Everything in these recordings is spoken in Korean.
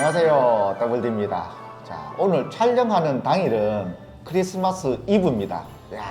안녕하세요. 더블디입니다. 자, 오늘 촬영하는 당일은 크리스마스 이브입니다. 야,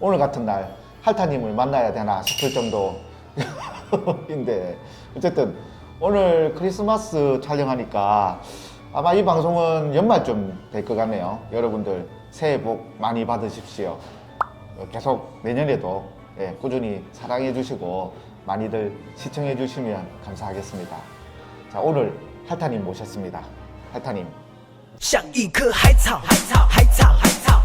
오늘 같은 날 할타님을 만나야 되나 싶을 정도인데 어쨌든 오늘 크리스마스 촬영하니까 아마 이 방송은 연말쯤 될 것 같네요. 여러분들 새해 복 많이 받으십시오. 계속 내년에도 예, 꾸준히 사랑해 주시고 많이들 시청해 주시면 감사하겠습니다. 자 오늘 하타님 모셨습니다. 할타님.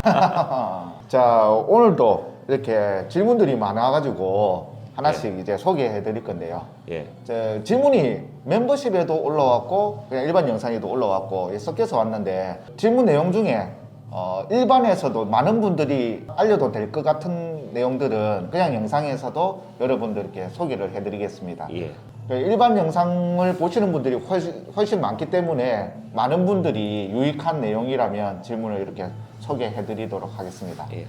자 오늘도 이렇게 질문들이 많아가지고 하나씩 예. 이제 소개해 드릴 건데요. 예. 저 질문이 멤버십에도 올라왔고 그냥 일반 영상에도 올라왔고 예, 섞여서 왔는데 질문 내용 중에 어, 일반에서도 많은 분들이 알려도 될 것 같은 내용들은 그냥 영상에서도 여러분들께 소개를 해드리겠습니다. 예. 그 일반 영상을 보시는 분들이 훨씬, 훨씬 많기 때문에 많은 분들이 유익한 내용이라면 질문을 이렇게 소개해 드리도록 하겠습니다. 예.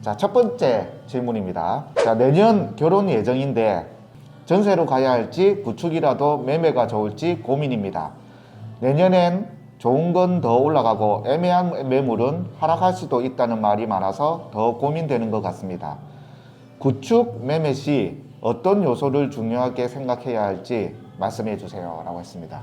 자, 첫 번째 질문입니다. 자, 내년 결혼 예정인데 전세로 가야 할지 구축이라도 매매가 좋을지 고민입니다. 내년엔 좋은 건 더 올라가고 애매한 매물은 하락할 수도 있다는 말이 많아서 더 고민되는 것 같습니다. 구축 매매 시 어떤 요소를 중요하게 생각해야 할지 말씀해 주세요. 라고 했습니다.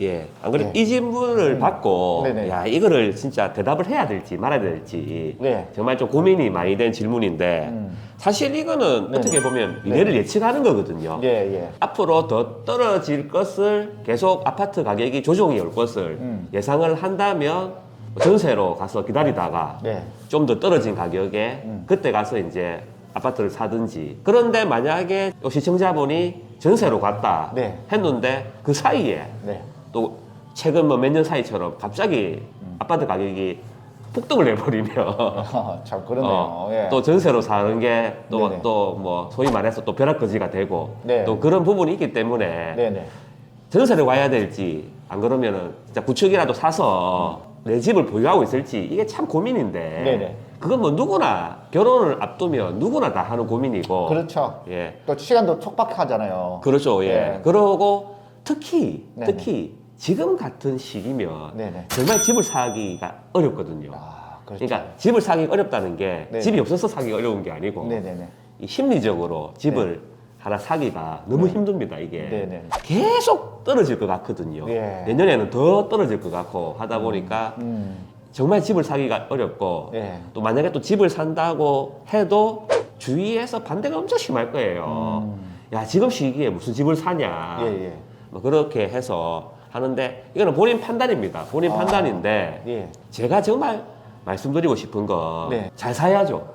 예. 안 그래도 예. 이 질문을 음. 받고 네네. 야 이거를 진짜 대답을 해야 될지 말아야 될지 네. 정말 좀 고민이 많이 된 질문인데 음. 사실 이거는 네네. 어떻게 보면 미래를 예측하는 거거든요. 예, 예. 앞으로 더 떨어질 것을 계속 아파트 가격이 조정이 올 것을 음. 예상을 예상을 한다면 전세로 가서 기다리다가 네. 좀더 떨어진 가격에 음. 그때 가서 이제 아파트를 사든지 그런데 만약에 또 시청자분이 전세로 갔다 네. 했는데 그 사이에 네. 또 최근 뭐 몇 년 사이처럼 갑자기 음. 아파트 가격이 폭등을 해버리면 참 그러네요. 어, 예. 또 전세로 사는 게 또 네네. 또 뭐 소위 말해서 또 벼락거지가 되고 네. 또 그런 부분이 있기 때문에 네네. 전세를 가야 될지 안 그러면은 진짜 구축이라도 사서 내 집을 보유하고 있을지 이게 참 고민인데 네네. 그건 뭐 누구나 결혼을 앞두면 누구나 다 하는 고민이고 그렇죠. 예 또 시간도 촉박하잖아요. 그렇죠 예 네. 그러고 특히 네네. 특히 지금 같은 시기면 네네. 정말 집을 사기가 어렵거든요 아, 그렇죠. 그러니까 집을 사기 어렵다는 게 네네. 집이 없어서 사기 어려운 게 아니고 네네네. 이 심리적으로 집을 하나 사기가 너무 힘듭니다 이게 네네. 계속 떨어질 것 같거든요 예. 내년에는 더 떨어질 것 같고 하다 보니까 음. 정말 집을 사기가 어렵고 예. 또 만약에 또 집을 산다고 해도 주위에서 반대가 엄청 심할 거예요 음. 야 지금 시기에 무슨 집을 사냐 예, 예. 뭐 그렇게 해서 하는데 이거는 본인 판단입니다 본인 아. 판단인데 예. 제가 정말 말씀드리고 싶은 건 네. 잘 사야죠.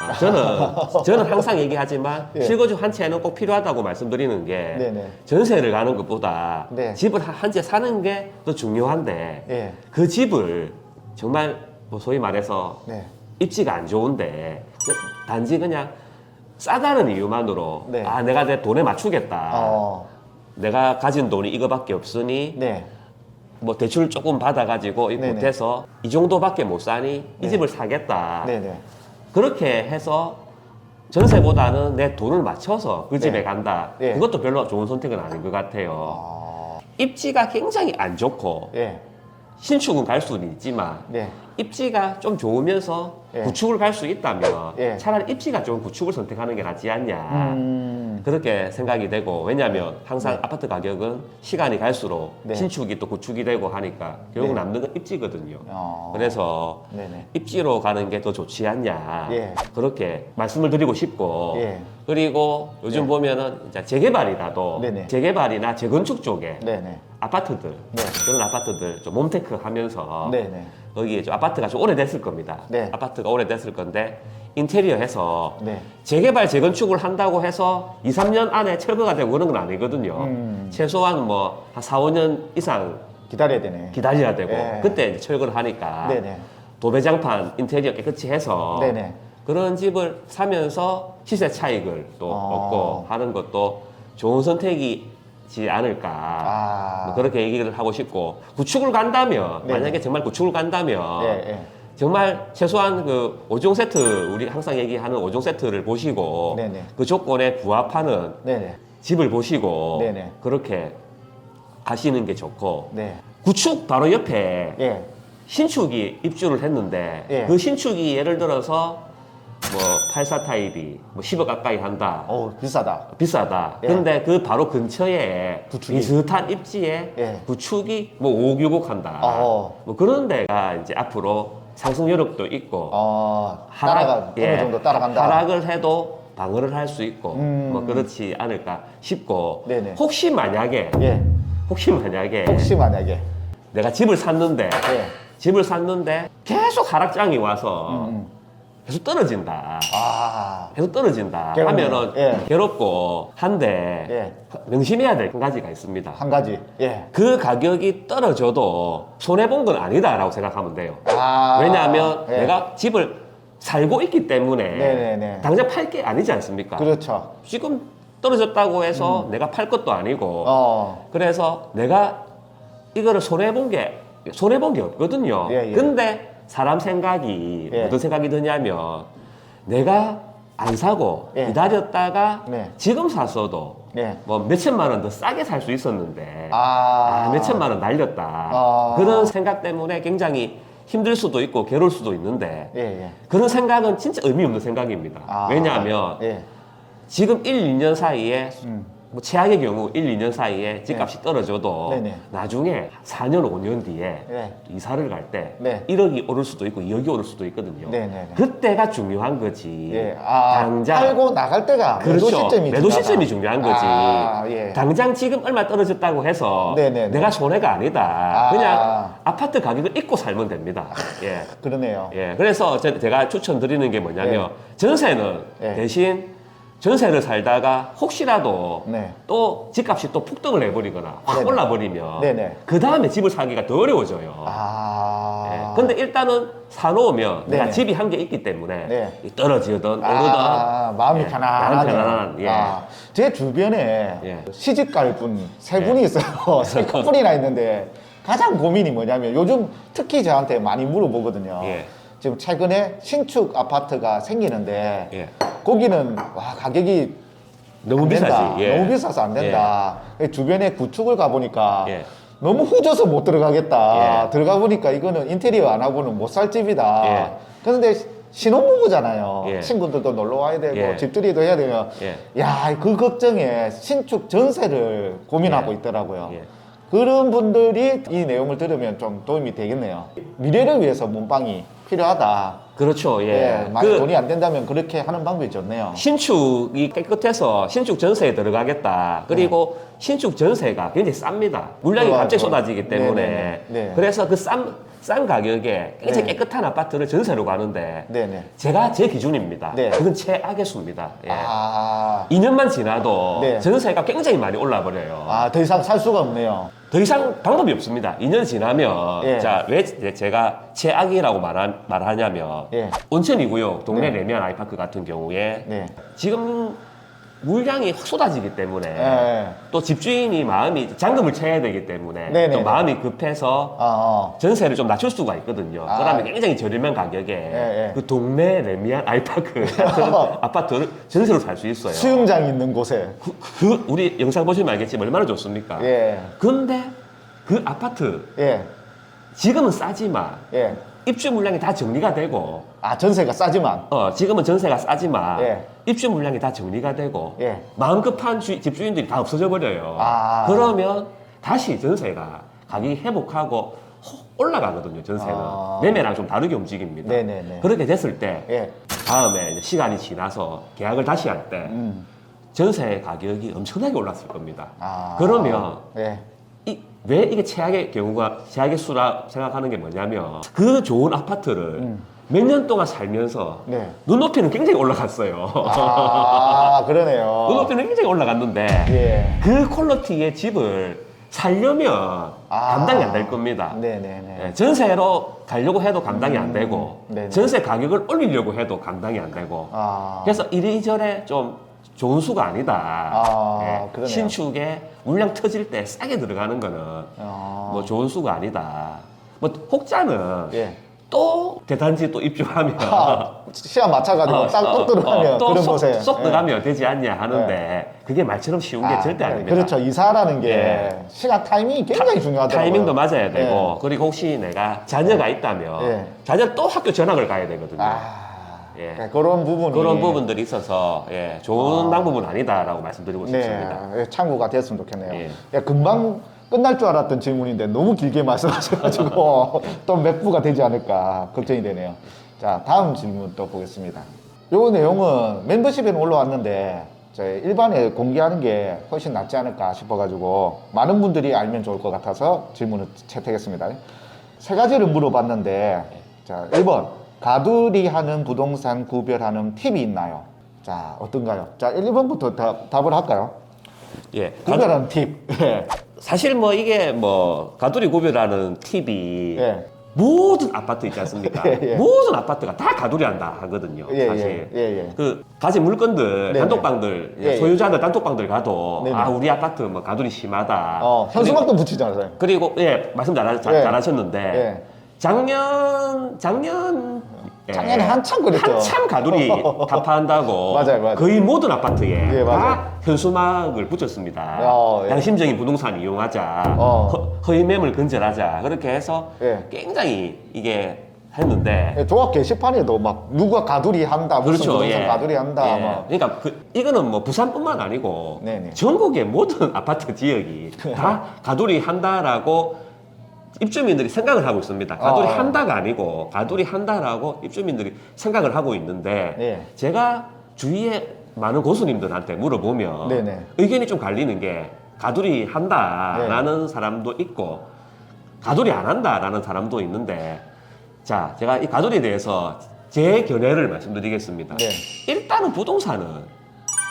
아, 저는 저는 항상 얘기하지만 예. 실거주 한 채는 꼭 필요하다고 말씀드리는 게 네네. 전세를 가는 것보다 네. 집을 한 채 사는 게 더 중요한데 예. 그 집을 정말 뭐 소위 말해서 네. 입지가 안 좋은데 단지 그냥 싸다는 이유만으로 네. 아 내가 내 돈에 맞추겠다. 어. 내가 가진 돈이 이거밖에 없으니 네. 뭐 대출 조금 받아가지고 이 네네. 못해서 이 정도밖에 못 사니 네. 이 집을 사겠다. 네네. 그렇게 해서 전세보다는 내 돈을 맞춰서 그 집에 네. 간다. 네. 그것도 별로 좋은 선택은 아닌 것 같아요. 아. 입지가 굉장히 안 좋고 예. 신축은 갈 수는 있지만 네. 입지가 좀 좋으면서 예. 구축을 갈 수 있다면 예. 차라리 입지가 좋은 구축을 선택하는 게 낫지 않냐. 음. 그렇게 생각이 되고 왜냐하면 항상 네. 아파트 가격은 시간이 갈수록 네. 신축이 또 구축이 되고 하니까 결국 네. 남는 건 입지거든요. 어. 그래서 네네. 입지로 가는 게 더 좋지 않냐 예. 그렇게 말씀을 드리고 싶고 예. 그리고 요즘 네. 보면은 이제 재개발이라도 네네. 재개발이나 재건축 쪽에 네네. 아파트들 네. 그런 아파트들 좀 몸테크 하면서 네네. 거기에 좀 아파트가 좀 오래됐을 겁니다. 네. 아파트가 오래됐을 건데 인테리어 해서 네. 재개발 재건축을 한다고 해서 2, 3년 안에 철거가 되고 그런 건 아니거든요. 음. 최소한 뭐 한 4, 5년 이상 기다려야 되네. 기다려야 되고 예. 그때 이제 철거를 하니까 네네. 도배장판 인테리어 깨끗이 해서 네네. 그런 집을 사면서 시세 차익을 또 어. 얻고 하는 것도 좋은 선택이지 않을까 아. 뭐 그렇게 얘기를 하고 싶고 구축을 간다면 네네. 만약에 정말 구축을 간다면 예, 예. 정말 최소한 그 5종 세트 우리 항상 얘기하는 5종 세트를 보시고 네네. 그 조건에 부합하는 네네. 집을 보시고 네네. 그렇게 하시는 게 좋고 네. 구축 바로 옆에 예. 신축이 입주를 했는데 예. 그 신축이 예를 들어서 뭐 84 타입이 뭐 10억 가까이 한다. 어 비싸다. 비싸다. 예. 근데 그 바로 근처에 구축이. 비슷한 입지에 예. 구축이 뭐 5, 6억 한다. 어. 뭐 그런 데가 이제 앞으로 상승 여력도 있고 어 따라가 예, 어느 정도 따라간다. 하락을 해도 방어를 할 수 있고 음. 뭐 그렇지 않을까 싶고 네네. 혹시 만약에 예. 혹시 만약에 혹시 만약에 내가 집을 샀는데 예. 집을 샀는데 계속 하락장이 와서 음. 계속 떨어진다. 아. 계속 떨어진다 괴롭네요. 하면은 예. 괴롭고 한데 예. 명심해야 될 한 가지가 있습니다. 한 가지. 예. 그 가격이 떨어져도 손해 본 건 아니다라고 생각하면 돼요. 아. 왜냐하면 예. 내가 집을 살고 있기 때문에 네네네. 당장 팔 게 아니지 않습니까? 그렇죠. 지금 떨어졌다고 해서 내가 팔 것도 아니고 어. 그래서 내가 이거를 손해 본 게 손해 본 게 없거든요. 예, 예. 근데 사람 생각이 예. 어떤 생각이 드냐면 내가 안 사고 예. 기다렸다가 네. 지금 샀어도 네. 뭐 몇천만 원 더 싸게 살 수 있었는데 아. 아, 몇천만 원 날렸다. 아. 그런 생각 때문에 굉장히 힘들 수도 있고 괴로울 수도 있는데 예, 예. 그런 생각은 진짜 의미 없는 생각입니다. 아. 왜냐하면 예. 지금 1, 2년 사이에 음. 뭐 최악의 경우 1, 2년 사이에 집값이 떨어져도 네네. 나중에 4년, 5년 뒤에 네. 이사를 갈 때 네. 1억이 오를 수도 있고 2억이 오를 수도 있거든요. 네네네. 그때가 중요한 거지. 예. 아, 당장 팔고 나갈 때가 매도 그렇죠. 시점이 매도 중요하다. 시점이 중요한 거지. 아, 예. 당장 지금 얼마 떨어졌다고 해서 네네네. 내가 손해가 아니다. 아. 그냥 아파트 가격을 잊고 살면 됩니다. 예. 그러네요. 예. 그래서 제- 제가 추천드리는 게 뭐냐면 전세는 예. 대신 전세를 살다가 혹시라도 네. 또 집값이 또 폭등을 해버리거나 확 네네. 올라버리면 네네. 그 다음에 집을 사기가 더 어려워져요. 아. 예. 근데 일단은 사놓으면 내가 네네. 집이 한 개 있기 때문에 네. 이 떨어지든 오르든 아, 마음이 예, 편안하네요. 마음이 편안한 예. 아, 제 주변에 예. 시집 갈 분세 예. 분이 있어요. 세 커플이나 있는데 가장 고민이 뭐냐면 요즘 특히 저한테 많이 물어보거든요. 예. 지금 최근에 신축 아파트가 생기는데 예. 거기는 와 가격이 너무 안 된다. 비싸지. 예. 너무 비싸서 안 된다. 주변에 구축을 가보니까 예. 너무 후져서 못 들어가겠다. 예. 들어가 보니까 이거는 인테리어 안 하고는 못 살 집이다. 예. 그런데 신혼부부잖아요. 예. 친구들도 놀러 와야 되고 예. 집들이도 해야 되면 예. 야, 그 걱정에 신축 전세를 고민하고 예. 있더라고요. 예. 그런 분들이 이 내용을 들으면 좀 도움이 되겠네요. 미래를 위해서 문방이 필요하다. 그렇죠. 예. 예, 만약 그 돈이 안 된다면 그렇게 하는 방법이 좋네요. 신축이 깨끗해서 신축 전세에 들어가겠다. 그리고 신축 전세가 굉장히 쌉니다. 물량이 그거 갑자기. 쏟아지기 때문에. 네네네. 네. 그래서 그 싼 싼 가격에 굉장히 네. 깨끗한 아파트를 전세로 가는데 네네. 제가 제 기준입니다. 네. 그건 최악의 수입니다. 예. 아, 2년만 지나도 네. 전세가 굉장히 많이 올라 버려요. 아, 더 이상 살 수가 없네요. 더 이상 방법이 없습니다. 2년 지나면 예. 자왜 제가 최악이라고 말하, 말하냐면 예. 온천이고요. 동네 네. 레미안 아이파크 같은 경우에 네. 지금 물량이 확 쏟아지기 때문에 예. 또 집주인이 마음이 잔금을 쳐야 되기 때문에 네네네. 또 마음이 급해서 아, 어. 전세를 좀 낮출 수가 있거든요. 아. 그러면 굉장히 저렴한 가격에 예. 그 동네 레미안 아이파크 같은 아파트를 전세로 살 수 있어요. 수영장 있는 곳에. 그, 그 우리 영상 보시면 알겠지만 얼마나 좋습니까? 예. 근데 그 아파트 예. 지금은 싸지만 예. 입주 물량이 다 정리가 되고 아, 전세가 싸지만. 어 지금은 전세가 싸지만 예. 입주 물량이 다 정리가 되고 예. 마음 급한 주- 집주인들이 다 없어져 버려요. 아. 그러면 다시 전세가 가격이 회복하고 혹 올라가거든요. 전세는 아. 매매랑 좀 다르게 움직입니다. 네네네. 그렇게 됐을 때 예. 다음에 이제 시간이 지나서 계약을 다시 할때 음. 전세 가격이 엄청나게 올랐을 겁니다. 아. 그러면 예. 이, 왜 이게 최악의 경우가 최악의 수라 생각하는 게 뭐냐면 그 좋은 아파트를 몇 년 동안 살면서 음. 네. 눈높이는 굉장히 올라갔어요. 아, 그러네요. 눈높이는 굉장히 올라갔는데 예. 그 퀄리티의 집을 살려면 아. 감당이 안 될 겁니다. 네네네. 예, 전세로 가려고 해도 감당이 안 되고 네네. 전세 가격을 올리려고 해도 감당이 안 되고 아. 그래서 이리저리 좀 좋은 수가 아니다. 아, 예, 그러네요. 신축에 물량 터질 때 싸게 들어가는 거는 아. 뭐 좋은 수가 아니다. 뭐 혹자는 예. 또 대단지 또 입주하면 아, 시간 맞춰가지고 어, 딱 어, 쏙 들어가면 어, 또 그런 쏙, 곳에 쏙 예. 들어가면 되지 않냐 하는데 그게 말처럼 쉬운 게 아, 절대 네, 아닙니다. 그렇죠. 이사라는 게 예. 시간 타이밍이 굉장히 중요하더라고요. 타이밍도 맞아야 되고 그리고 혹시 내가 자녀가 있다면 예. 자녀 또 학교 전학을 가야 되거든요. 아, 예. 네, 그런 부분이 그런 부분들이 있어서 예, 좋은 방법은 아니다라고 말씀드리고 싶습니다. 네, 참고가 됐으면 좋겠네요. 예. 야, 금방 끝날 줄 알았던 질문인데 너무 길게 말씀하셔가지고 또몇 부가 되지 않을까 걱정이 되네요. 자, 다음 질문 또 보겠습니다. 요 내용은 멤버십에는 올라왔는데 저희 일반에 공개하는 게 훨씬 낫지 않을까 싶어가지고 많은 분들이 알면 좋을 것 같아서 질문을 채택했습니다. 세 가지를 물어봤는데 자, 1번 가두리 하는 부동산 구별하는 팁이 있나요? 자, 어떤가요? 자, 1, 2번부터 답, 답을 할까요? 예. 가- 구별하는 팁. 예. 사실 뭐 이게 뭐 가두리 구별하는 팁이 예. 모든 아파트 있지 않습니까? 예, 예. 모든 아파트가 다 가두리 한다 하거든요. 예, 사실. 예, 예, 예. 그 가진 물건들, 네네. 단독방들, 예, 예. 소유자들 단독방들 가도 네네. 아 우리 아파트 뭐 가두리 심하다. 어, 현수막도 붙이잖아요. 그리고 예 말씀 잘, 잘, 예. 잘 하셨는데 예. 작년 작년 예, 작년에 한참 그랬죠. 한참 가두리 타파한다고 맞아요, 맞아요. 거의 모든 아파트에 예, 맞아요. 다 현수막을 붙였습니다. 어, 예. 양심적인 부동산 이용하자, 어. 허, 허위 매물 근절하자 그렇게 해서 예. 굉장히 이게 했는데 예, 조합 게시판에도 막 누가 가두리 한다, 무슨 그렇죠. 부동산 예. 가두리 한다, 예. 막. 그러니까 그, 이거는 뭐 부산뿐만 아니고 네네. 전국의 모든 아파트 지역이 다 가두리 한다라고 입주민들이 생각을 하고 있습니다. 가두리 어. 한다가 아니고 가두리 한다라고 입주민들이 생각을 하고 있는데 예. 제가 주위에 많은 고수님들한테 물어보면 네네. 의견이 좀 갈리는 게 가두리 한다라는 사람도 있고 가두리 안 한다라는 사람도 있는데 자 제가 이 가두리에 대해서 제 견해를 말씀드리겠습니다. 네. 일단은 부동산은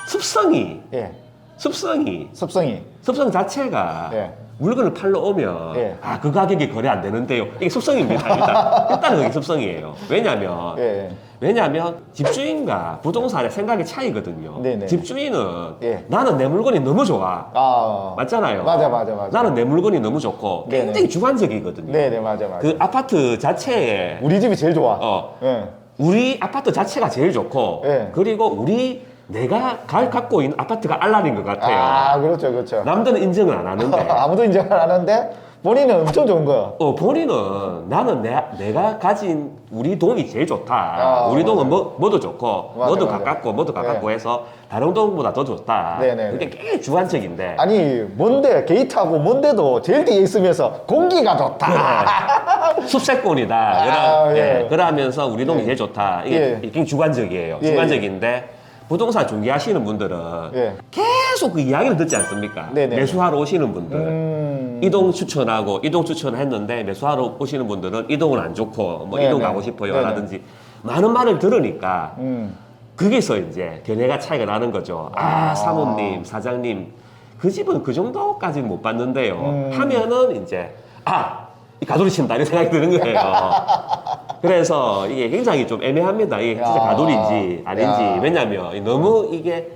습성이 예. 습성이 습성이. 습성 자체가 예. 물건을 팔러 오면 예. 아 그 가격에 거래 안 되는데요. 이게 습성입니다. 일단 일단은 그게 습성이에요. 왜냐하면 예. 예. 왜냐하면 집주인과 부동산의 생각의 차이거든요. 네네. 집주인은 예. 나는 내 물건이 너무 좋아. 아. 맞잖아요. 맞아, 맞아, 맞아. 나는 내 물건이 너무 좋고 네네. 굉장히 주관적이거든요. 네네, 맞아, 맞아. 그 아파트 자체에 우리 집이 제일 좋아. 어, 예. 우리 아파트 자체가 제일 좋고 예. 그리고 우리 내가 가, 갖고 있는 아파트가 알라린 것 같아요. 아, 그렇죠, 그렇죠. 남들은 인정을 안 하는데 아무도 인정 안 하는데 본인은 엄청 좋은 거야. 어, 본인은 나는 내, 내가 가진 우리 동이 제일 좋다. 아, 우리 동은. 뭐, 뭐도 좋고, 맞아, 뭐도 맞아. 가깝고, 뭐도 가깝고 해서 다른 동보다 더 좋다. 네네. 그게 굉장히 주관적인데. 아니, 뭔데, 게이트하고 뭔데도 제일 뒤에 있으면서 공기가 좋다. 숲세권이다. 아, 그러, 예. 예, 그러면서 우리 동이 예. 제일 좋다. 이게 예. 굉장히 주관적이에요. 예. 주관적인데 부동산 중개하시는 분들은 예. 계속 그 이야기를 듣지 않습니까? 네네. 매수하러 오시는 분들. 음. 이동 추천하고 이동 추천을 했는데 매수하러 오시는 분들은 이동은 안 좋고 뭐 네네. 이동 가고 싶어요 네네. 라든지 많은 말을 들으니까 음. 거기서 이제 견해가 차이가 나는 거죠. 아, 사모님, 사장님, 그 집은 그 정도까지는 못 봤는데요. 음. 하면은 이제 아, 이 가두리 친다 이런 생각이 드는 거예요. 그래서 이게 굉장히 좀 애매합니다. 이게 진짜 야. 가두리인지 아닌지. 야. 왜냐면 너무 이게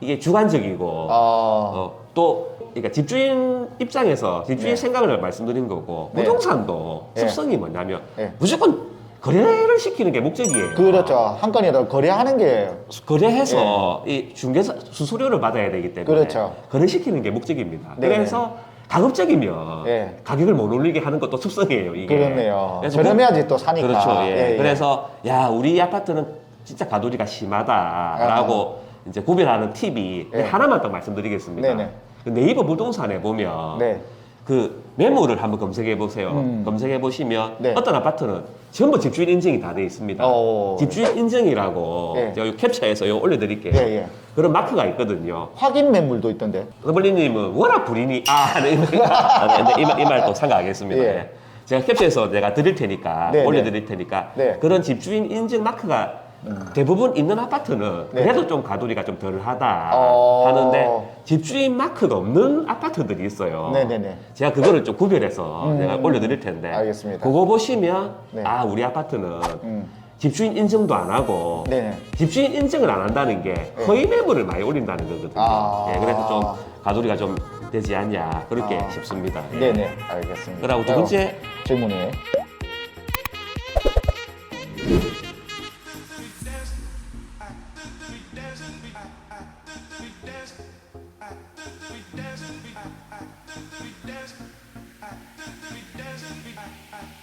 이게 주관적이고 어. 어, 또 그러니까 집주인 입장에서 집주인 네. 생각을 말씀드린 거고 네. 부동산도 네. 습성이 뭐냐면 네. 무조건 거래를 시키는 게 목적이에요. 그렇죠. 한 건이라도 거래하는 게 거래해서 이 중개사 수수료를 받아야 되기 때문에 네. 그렇죠. 거래시키는 게 목적입니다. 네. 그래서 가급적이면 네. 가격을 못 올리게 하는 것도 습성이에요. 이게. 그렇네요. 그래서 저렴해야지 또 사니까. 그렇죠. 예. 예, 예. 그래서 야 우리 아파트는 진짜 가돌이가 심하다라고 이제 구별하는 팁이 예. 하나만 딱 말씀드리겠습니다. 네네. 그 네이버 부동산에 보면 네. 그 매물을 한번 검색해 보세요. 음. 검색해 보시면 네. 어떤 아파트는 전부 집주인 인증이 다 돼 있습니다. 어. 집주인 인증이라고 네. 여기 캡처해서 요 올려드릴게요. 예, 예. 그런 마크가 있거든요. 확인 매물도 있던데. 러블리님은 워낙 불이니 아, 네, 이말또 상가하겠습니다. 예. 예. 제가 캡처해서 내가 드릴 테니까 네, 올려드릴 테니까 네. 그런 집주인 인증 마크가 대부분 있는 아파트는 네. 그래도 좀 가돌이가 좀 덜하다 어. 하는데 집주인 마크가 없는 아파트들이 있어요. 네네네. 제가 그거를 좀 구별해서 음. 제가 올려드릴 텐데 알겠습니다. 그거 보시면 네. 아 우리 아파트는 음. 집주인 인증도 안 하고 네네. 집주인 인증을 안 한다는 게 허위 매물을 많이 올린다는 거거든요. 아. 예, 그래서 좀 가돌이가 좀 되지 않냐 그렇게 아. 싶습니다. 예. 네네. 알겠습니다. 그리고 두 번째 질문이.